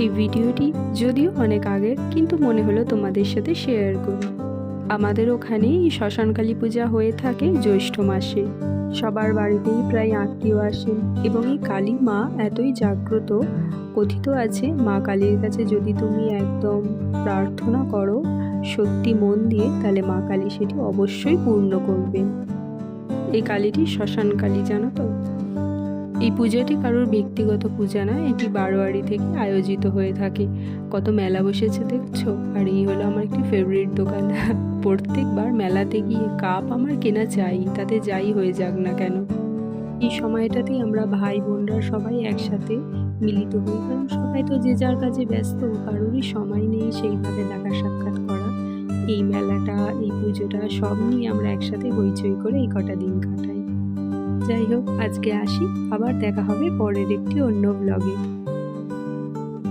এই ভিডিওটি যদিও অনেক আগের, কিন্তু মনে হলো তোমাদের সাথে শেয়ার করি। আমাদের ওখানে এই শ্মশানকালী পূজা হয়ে থাকে জ্যৈষ্ঠ মাসে। সবার বাড়িতেই প্রায় আত্মীয় আসেন এবং এই কালী মা এতই জাগ্রত, কথিত আছে, মা কালীর কাছে যদি তুমি একদম প্রার্থনা করো, সত্যি মন দিয়ে, তাহলে মা কালী সেটি অবশ্যই পূর্ণ করবেন। এই কালীটি শ্মশান কালী জানো তো? এই পূজাটি কারোর ব্যক্তিগত পূজা না, এটি বারোয়ারি থেকে আয়োজিত হয়ে থাকে। কত মেলা বসেছে দেখছ? আর এই হলো আমার একটি ফেভারিট দোকান। প্রত্যেকবার মেলাতে গিয়ে কাপ আমার কেনা চাই, তাতে যাই হয়ে যাক না কেন। এই সময়টাতেই আমরা ভাই বোনরা সবাই একসাথে মিলিত হই, কারণ সবাই তো যে যার কাজে ব্যস্ত, কারোরই সময় নেই সেইভাবে দেখা সাক্ষাৎ করা। এই মেলাটা, এই পুজোটা সব নিয়ে আমরা একসাথে হইচই করে এই কটা দিন কাটাই। যাই হোক আজকে আসি। আবার দেখা হবে পরের একটি অন্য ব্লগে